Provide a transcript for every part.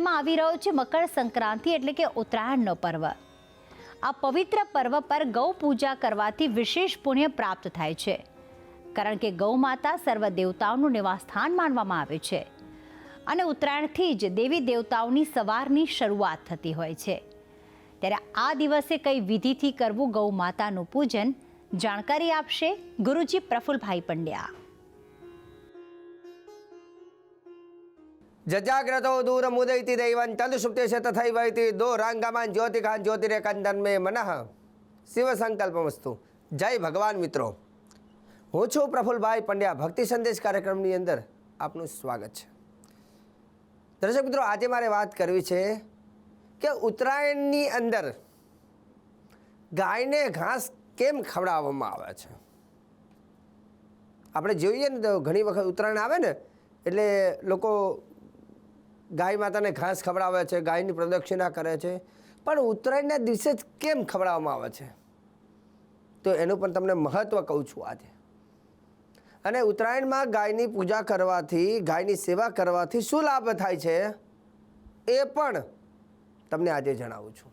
સમયમાં આવી રહ્યો છે મકર સંક્રાંતિ એટલે કે ઉત્તરાયણનો પર્વ. આ પવિત્ર પર્વ પર ગૌ પૂજા કરવાથી વિશેષ પુણ્ય પ્રાપ્ત થાય છે. કારણ કે ગૌ માતા સર્વ દેવતાઓનું નિવાસસ્થાન માનવામાં આવે છે. અને ઉત્તરાયણથી જ દેવી દેવતાઓની સવારની શરૂઆત થતી હોય છે. ત્યારે આ દિવસે કઈ વિધિથી કરવું ગૌ માતાનું પૂજન? જાણકારી આપશે ગુરુજી પ્રફુલભાઈ પંડ્યા. જજાગ્રતો દૂરમુદૈતિ દો તદુષુપ્તેશ તથૈવૈતિ દોરાંગમાન જ્યોતિકાન જ્યોતિરેકંદન્મે મનઃ શિવ સંકલ્પમસ્તુ જય ભગવાન મિત્રો હું છું પ્રફુલભાઈ પંડ્યા ભક્તિ સંદેશ કાર્યક્રમની અંદર આપનું સ્વાગત છે દર્શક મિત્રો આજે મારે વાત કરવી છે કે ઉત્તરાયણની અંદર ગાયને ઘાસ કેમ ખવડાવવામાં આવે છે આપણે જોઈએ ને તો ઘણી વખત ઉત્તરાયણ આવે ને એટલે લોકો ગાય માતાને ઘાસ ખવડાવે છે, ગાયની પ્રદક્ષિણા કરે છે. પણ ઉત્તરાયણના દિવસે જ કેમ ખવડાવવામાં આવે છે? તો એનું પણ તમને મહત્ત્વ કહું છું આજે. અને ઉત્તરાયણમાં ગાયની પૂજા કરવાથી, ગાયની સેવા કરવાથી શું લાભ થાય છે? એ પણ તમને આજે જણાવું છું.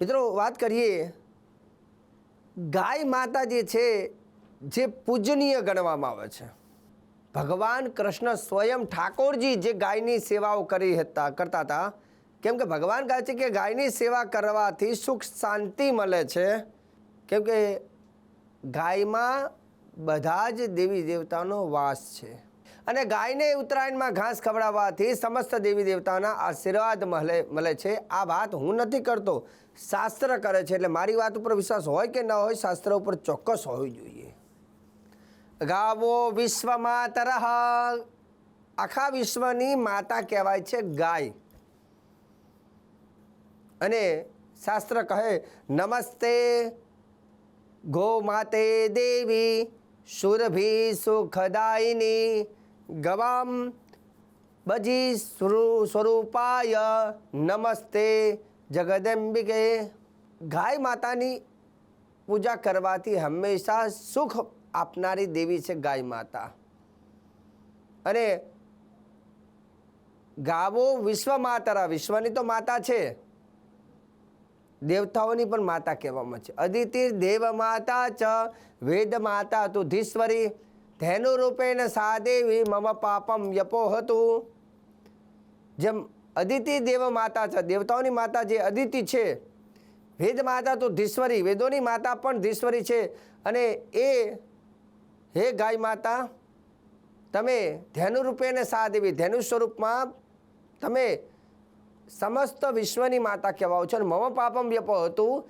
મિત્રો, વાત કરીએ. ગાય માતા જે છે, જે પૂજનીય ગણવામાં આવે છે. ભગવાન કૃષ્ણ સ્વયં ઠાકોરજી જે ગાયની સેવાઓ કરી હતા, કરતા હતા. કેમ કે ભગવાન કહે છે કે ગાયની સેવા કરવાથી સુખ શાંતિ મળે છે. કેમ કે ગાયમાં બધા જ દેવી દેવતાનો વાસ છે. અને ગાયને ઉત્તરાયણમાં ઘાસ ખવડાવવાથી સમસ્ત દેવી દેવતાના આશીર્વાદ મળે મળે છે. આ વાત હું નથી કરતો. શાસ્ત્ર કરે છે. એટલે મારી વાત ઉપર વિશ્વાસ હોય કે ન હોય, શાસ્ત્ર ઉપર ચોક્કસ હોવી જોઈએ. ગાવો વિશ્વમાં તરહ આખા વિશ્વની માતા કહેવાય છે ગાય. અને શાસ્ત્ર કહે, નમસ્તે ગો માતે દેવી, સુરભી સુખદાયિની, ગવામ બજી સ્વરૂ- સ્વરૂપાય, નમસ્તે જગદંબિકે. ગાય માતાની પૂજા કરવાથી હંમેશા સુખ આપનારી દેવી છે ગાય માતા. અને ગાવો વિશ્વ માતા વિશ્વની તો માતા છે. દેવતાઓની પણ માતા કહેવામાં છે. અદિતિ દેવ માતા ચ વેદ માતા તું ધીશ્વરી. ધેનુ રૂપેણ સાદેવી મમ પાપમ યપો હતું જેમ અદિતિ દેવ માતા છે. દેવતાઓની માતા જે અદિતિ છે. વેદ માતા તો ધીશ્વરી. વેદોની માતા પણ ધીશ્વરી છે. અને એ હે ગાય માતા, તમે ધેનુ સા દેવી ધેનુ સ્વરૂપમાં તમે સમસ્ત વિશ્વની માતા કહેવાઓ છો અને મમ પાપમ વ્યપો હતું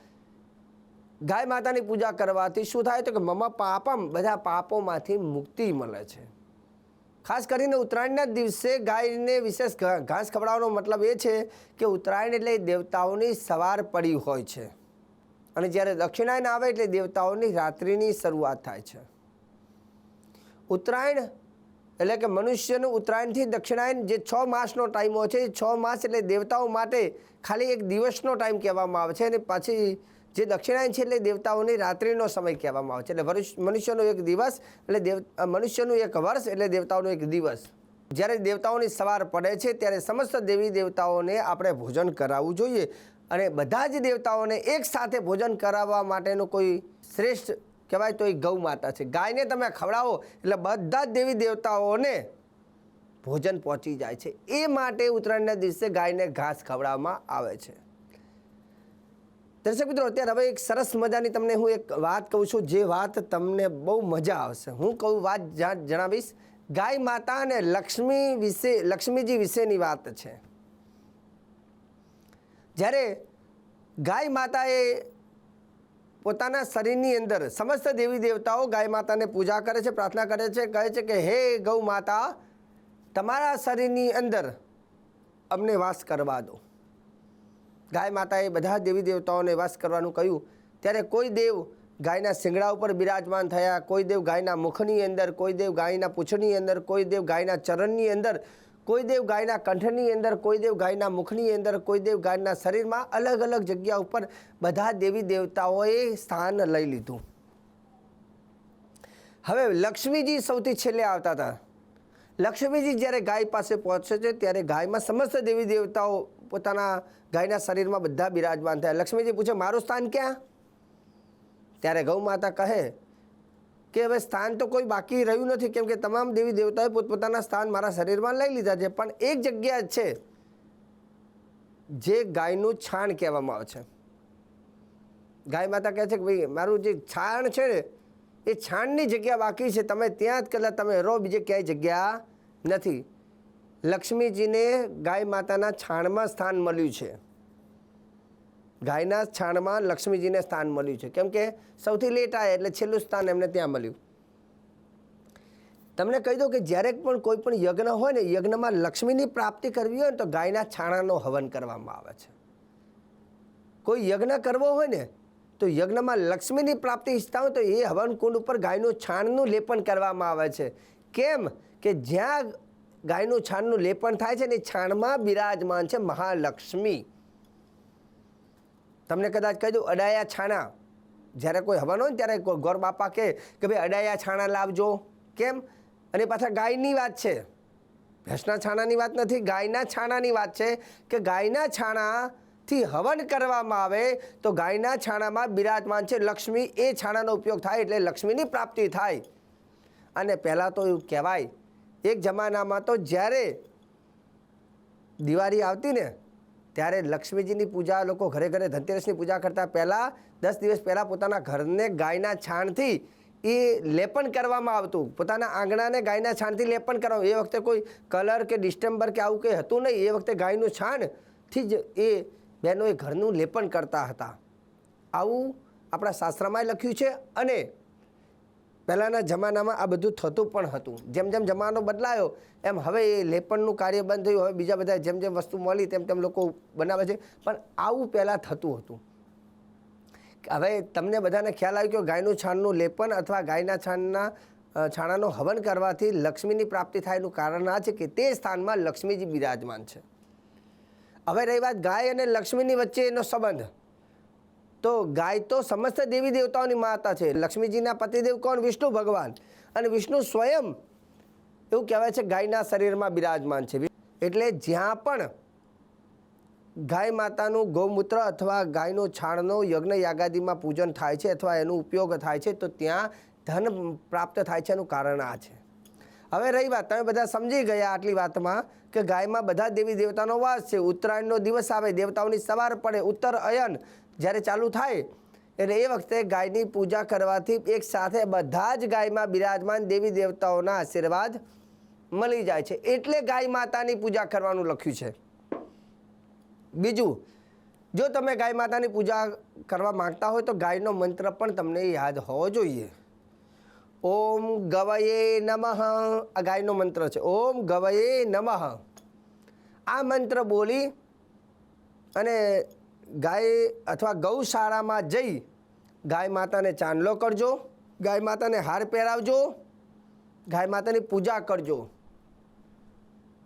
ગાય માતાની પૂજા કરવાથી શું થાય તો કે મમ પાપમ બધા પાપોમાંથી મુક્તિ મળે છે. ખાસ કરીને ઉત્તરાયણના દિવસે ગાયને વિશેષ ઘાસ ખવડાવવાનો મતલબ એ છે કે ઉત્તરાયણ એટલે દેવતાઓની સવાર પડી હોય છે. અને જ્યારે દક્ષિણાયન આવે એટલે દેવતાઓની રાત્રિની શરૂઆત થાય છે. ઉત્તરાયણ એટલે કે મનુષ્યનું ઉત્તરાયણથી દક્ષિણાયન જે છ માસનો ટાઈમ હોય છે છ માસ એટલે દેવતાઓ માટે ખાલી એક દિવસનો ટાઈમ કહેવામાં આવે છે અને પાછી જે દક્ષિણાયન છે એટલે દેવતાઓની રાત્રિનો સમય કહેવામાં આવે છે. એટલે મનુષ્યનો એક દિવસ એટલે દેવ મનુષ્યનું એક વર્ષ એટલે દેવતાઓનો એક દિવસ. જ્યારે દેવતાઓની સવાર પડે છે ત્યારે સમસ્ત દેવી દેવતાઓને આપણે ભોજન કરાવવું જોઈએ. અને બધા જ દેવતાઓને એક સાથે ભોજન કરાવવા માટેનું કોઈ શ્રેષ્ઠ કહેવાય તો એ ગૌ માતા છે. ગાયને તમે ખવડાવો એટલે બધા જ દેવી દેવતાઓને ભોજન પહોંચી જાય છે. એ માટે ઉત્તરાયણના દિવસે ગાયને ઘાસ ખવડાવવામાં આવે છે. દર્શક મિત્રો, અત્યારે હવે એક સરસ મજાની તમને હું એક વાત કહું છું. જે વાત તમને બહુ મજા આવશે. હું કહું વાત જણાવીશ. ગાય માતા અને લક્ષ્મી વિશે, લક્ષ્મીજી વિશેની વાત છે. જ્યારે ગાય માતાએ પોતાના શરીરની અંદર સમસ્ત દેવી દેવતાઓ ગાય માતાને પૂજા કરે છે, પ્રાર્થના કરે છે, કહે છે કે, હે ગૌ માતા, તમારા શરીરની અંદર અમને વાસ કરવા દો. ગાય માતાએ બધા દેવી દેવતાઓને વાસ કરવાનું કહ્યું. ત્યારે કોઈ દેવ ગાયના શિંગડા ઉપર બિરાજમાન થયા, કોઈ દેવ ગાયના મુખની અંદર, કોઈ દેવ ગાયના પૂંછની અંદર, કોઈ દેવ ગાયના ચરણની અંદર કોઈ દેવ ગાયના કંઠની અંદર કોઈ દેવ ગાયના મુખની અંદર કોઈ દેવ ગાયના શરીરમાં અલગ અલગ જગ્યા ઉપર બધા દેવી દેવતાઓએ સ્થાન લઈ લીધું. હવે લક્ષ્મીજી સૌથી છેલ્લે આવતા હતા. લક્ષ્મીજી જ્યારે ગાય પાસે પહોંચે છે, ત્યારે ગાયમાં સમસ્ત દેવી દેવતાઓ પોતાના ગાયના શરીરમાં બધા બિરાજમાન થયા. લક્ષ્મીજી પૂછે, મારું સ્થાન ક્યાં? ત્યારે ગૌ માતા કહે કે હવે સ્થાન તો કોઈ બાકી રહ્યું નથી, કેમ કે તમામ દેવી દેવતાએ પોતપોતાના સ્થાન મારા શરીરમાં લઈ લીધા છે. પણ એક જગ્યા છે, જે ગાયનું છાણ કહેવામાં આવે છે. ગાય માતા કહે છે કે ભાઈ, મારું જે છાણ છે ને, એ છાણની જગ્યા બાકી છે. તમે ત્યાં જ કદાચ તમે રહો, બીજે ક્યાંય જગ્યા નથી. લક્ષ્મીજીને ગાય માતાના છાણમાં સ્થાન મળ્યું છે. ગાયના છાણમાં લક્ષ્મીજીને સ્થાન મળ્યું છે. કેમ કે સૌથી લેટ આવે એટલે છેલ્લું સ્થાન એમને ત્યાં મળ્યું. તમને કહી દઉં કે જ્યારે પણ કોઈ પણ યજ્ઞ હોય ને, યજ્ઞમાં લક્ષ્મીની પ્રાપ્તિ કરવી હોય ને, તો ગાયના છાણાનો હવન કરવામાં આવે છે. કોઈ યજ્ઞ કરવો હોય ને, તો યજ્ઞમાં લક્ષ્મીની પ્રાપ્તિ ઈચ્છતા હોય તો એ હવન કુંડ ઉપર ગાયનું છાણનું લેપન કરવામાં આવે છે. કેમ કે જ્યાં ગાયનું છાણનું લેપન થાય છે ને, એ છાણમાં બિરાજમાન છે મહાલક્ષ્મી. તમને કદાચ કહી દઉં, અડાયા છાણા. જ્યારે કોઈ હવન હોય ને ત્યારે ગોર બાપા કહે કે ભાઈ અડાયા છાણા લાવજો. કેમ? અને પાછા ગાયની વાત છે. ભેંસના છાણાની વાત નથી, ગાયના છાણાની વાત છે કે ગાયના છાણાથી હવન કરવામાં આવે તો ગાયના છાણામાં બિરાજમાન છે લક્ષ્મી. એ છાણાનો ઉપયોગ થાય એટલે લક્ષ્મીની પ્રાપ્તિ થાય. અને પહેલાં તો એવું કહેવાય, એક જમાનામાં તો જ્યારે દિવાળી આવતી ને ત્યારે લક્ષ્મીજીની પૂજા, લોકો ઘરે ઘરે ધનતેરસની પૂજા કરતા પહેલાં દસ દિવસ પહેલાં પોતાના ઘરને ગાયના છાણથી એ લેપન કરવામાં આવતું. પોતાના આંગણાને ગાયના છાણથી લેપન કરવામાં એ વખતે કોઈ કલર કે ડિસ્ટેમ્બર કે આવું કંઈ હતું નહીં. એ વખતે ગાયનું છાણથી જ એ બહેનો એ ઘરનું લેપન કરતા હતા. આવું આપણા શાસ્ત્રમાં લખ્યું છે અને પહેલાંના જમાનામાં આ બધું થતું પણ હતું. જેમ જેમ જમાનો બદલાયો, એમ હવે એ લેપણનું કાર્ય બંધ થયું, હવે બીજા બધા જેમ જેમ વસ્તુ મળી તેમ તેમ લોકો બનાવે છે. પણ આવું પહેલાં થતું હતું. હવે તમને બધાને ખ્યાલ આવ્યો કે ગાયનું છાણનું લેપન અથવા ગાયના છાણના છાણાનું હવન કરવાથી લક્ષ્મીની પ્રાપ્તિ થાયનું કારણ આ છે કે તે સ્થાનમાં લક્ષ્મીજી બિરાજમાન છે. હવે રહી વાત ગાય અને લક્ષ્મીની વચ્ચે એનો સંબંધ. તો ગાય તો સમસ્ત દેવી દેવતાઓની માતા છે. લક્ષ્મીજીના પતિદેવ કોણ? વિષ્ણુ ભગવાન. અને વિષ્ણુ સ્વયં એવું કહેવાય છે ગાયના શરીરમાં બિરાજમાન છે. એટલે જ્યાં પણ ગાય માતાનું ગૌમૂત્ર અથવા ગાયનો છાણનો યજ્ઞ યાગાદીમાં પૂજન થાય છે અથવા એનો ઉપયોગ થાય છે, તો ત્યાં ધન પ્રાપ્ત થાય છે એનું કારણ આ છે. હવે રહી વાત, તમે બધા સમજી ગયા આટલી વાતમાં કે ગાયમાં બધા દેવી દેવતાનો વાસ છે. ઉત્તરાયણનો દિવસ આવે, દેવતાઓની સવાર પડે, ઉત્તર અયન જ્યારે ચાલુ થાય, એટલે એ વખતે ગાયની પૂજા કરવાથી એક સાથે બધા જ ગાયમાં બિરાજમાન દેવી દેવતાઓના આશીર્વાદ મળી જાય છે. એટલે ગાય માતાની પૂજા કરવાનું લખ્યું છે. બીજું, જો તમે ગાય માતાની પૂજા કરવા માંગતા હોય તો ગાયનો મંત્ર પણ તમને યાદ હોવો જોઈએ. ઓમ ગવયે નમઃ. આ ગાયનો મંત્ર છે. ઓમ ગવયે નમઃ. આ મંત્ર બોલી અને ગાય અથવા ગૌશાળામાં જઈ ગાય માતાને ચાંદલો કરજો, ગાય માતાને હાર પહેરાવજો, ગાય માતાની પૂજા કરજો.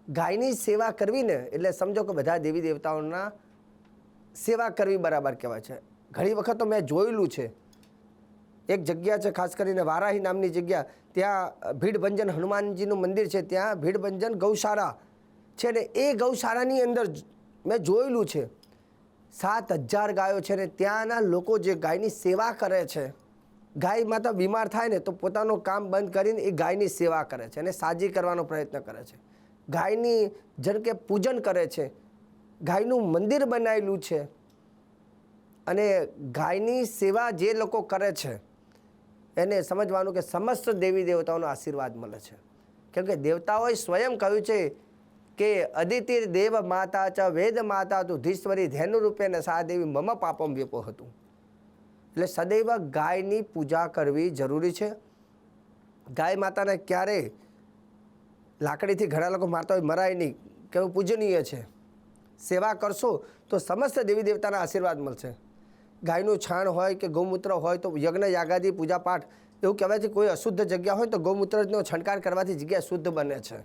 ગાયની સેવા કરવીને, એટલે સમજો કે બધા દેવી દેવતાઓના સેવા કરવી બરાબર કહેવાય છે. ઘણી વખત તો મેં જોયેલું છે. એક જગ્યા છે, ખાસ કરીને વારાહી નામની જગ્યા, ત્યાં ભીડભંજન હનુમાનજીનું મંદિર છે, ત્યાં ભીડભંજન ગૌશાળા છે ને એ ગૌશાળાની અંદર મેં જોયેલું છે. સાત હજાર ગાયો છે ને ત્યાંના લોકો જે ગાયની સેવા કરે છે, ગાય માતા બીમાર થાય ને તો પોતાનું કામ બંધ કરીને એ ગાયની સેવા કરે છે અને સાજી કરવાનો પ્રયત્ન કરે છે. ગાયની જેમ કે પૂજન કરે છે, ગાયનું મંદિર બનાવેલું છે અને ગાયની સેવા જે લોકો કરે છે, એને સમજવાનું કે સમસ્ત દેવી દેવતાઓનો આશીર્વાદ મળે છે. કેમ કે દેવતાઓએ સ્વયં કહ્યું છે કે અદિતિર દેવ માતા ચ વેદ માતા ધીશ્વરી ધેનુરૂપે ને સા દેવી મમ પાપમ વ્યપો હતું. એટલે સદૈવ ગાયની પૂજા કરવી જરૂરી છે. ગાય માતાને ક્યારેય લાકડીથી ઘણા લોકો મારતા હોય, મરાય નહીં કેવું પૂજનીય છે. સેવા કરશો તો સમસ્ત દેવી દેવતાના આશીર્વાદ મળશે. ગાયનું છાણ હોય કે ગૌમૂત્ર હોય તો યજ્ઞ, યાગાદી પૂજા પાઠ એવું કહેવાય છે કોઈ અશુદ્ધ જગ્યા હોય તો ગૌમૂત્રનો છંટકાર કરવાથી જગ્યા શુદ્ધ બને છે.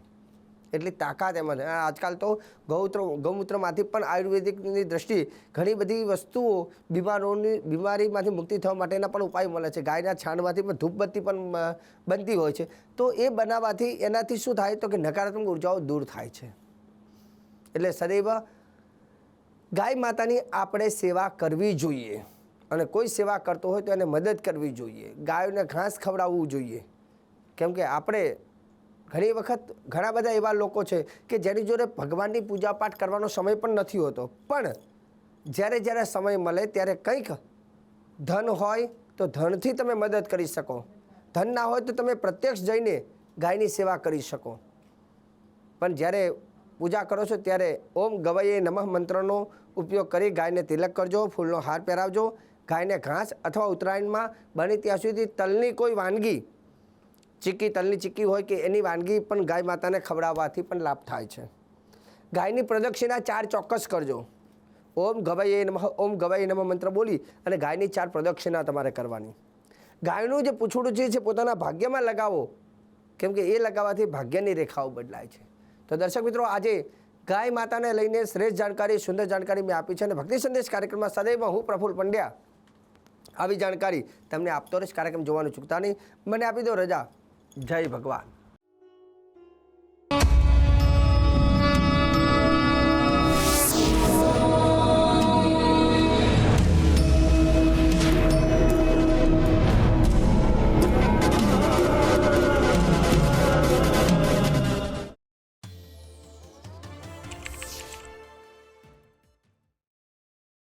એટલી તાકાત એમાં આજકાલ તો ગૌત્ર, ગૌમૂત્રમાંથી પણ આયુર્વેદિકની દ્રષ્ટિ ઘણી બધી વસ્તુઓ બીમારોની, બીમારીમાંથી મુક્તિ થવા માટેના પણ ઉપાય મળે છે. ગાયના છાણમાંથી પણ, ધૂપબત્તી પણ બનતી હોય છે. તો એ બનાવવાથી એનાથી શું થાય તો કે નકારાત્મક ઉર્જાઓ દૂર થાય છે. એટલે સદૈવ ગાય માતાની આપણે સેવા કરવી જોઈએ. અને કોઈ સેવા કરતો હોય તો એને મદદ કરવી જોઈએ. ગાયોને ઘાસ ખવડાવવું જોઈએ. કેમ કે આપણે ઘણી વખત ઘણા બધા એવા લોકો છે કે જેની જોડે ભગવાનની પૂજા પાઠ કરવાનો સમય પણ નથી હોતો. પણ જ્યારે જ્યારે સમય મળે ત્યારે કંઈક ધન હોય તો ધનથી તમે મદદ કરી શકો. ધન ના હોય તો તમે પ્રત્યક્ષ જઈને ગાયની સેવા કરી શકો. પણ જ્યારે પૂજા કરો છો ત્યારે ઓમ ગવાઈએ નમઃ મંત્રનો ઉપયોગ કરી ગાયને તિલક કરજો, ફૂલનો હાર પહેરાવજો. ગાયને ઘાસ અથવા ઉત્તરાયણમાં બને ત્યાં સુધી તલની કોઈ વાનગી ચીક્કી, તલની ચીક્કી હોય કે એની વાનગી પણ ગાય માતાને ખવડાવવાથી પણ લાભ થાય છે. ગાયની પ્રદક્ષિણા ચાર ચોક્કસ કરજો. ઓમ ગવયે નમઃ, ઓમ ગવાઈ નમઃ મંત્ર બોલી અને ગાયની ચાર પ્રદક્ષિણા તમારે કરવાની. ગાયનું જે પૂંછડું છે પોતાના ભાગ્યમાં લગાવો. કેમ કે એ લગાવવાથી ભાગ્યની રેખાઓ બદલાય છે. તો દર્શક મિત્રો, આજે ગાય માતાને લઈને શ્રેષ્ઠ જાણકારી, સુંદર જાણકારી મેં આપી છે અને ભક્તિ સંદેશ કાર્યક્રમમાં સદૈવ હું પ્રફુલ પંડ્યા. આવી જાણકારી તમને આપતો રહીશ, કાર્યક્રમ જોવાનું ચૂકતા નહીં. મને આપી દો રજા. જય ભગવાન.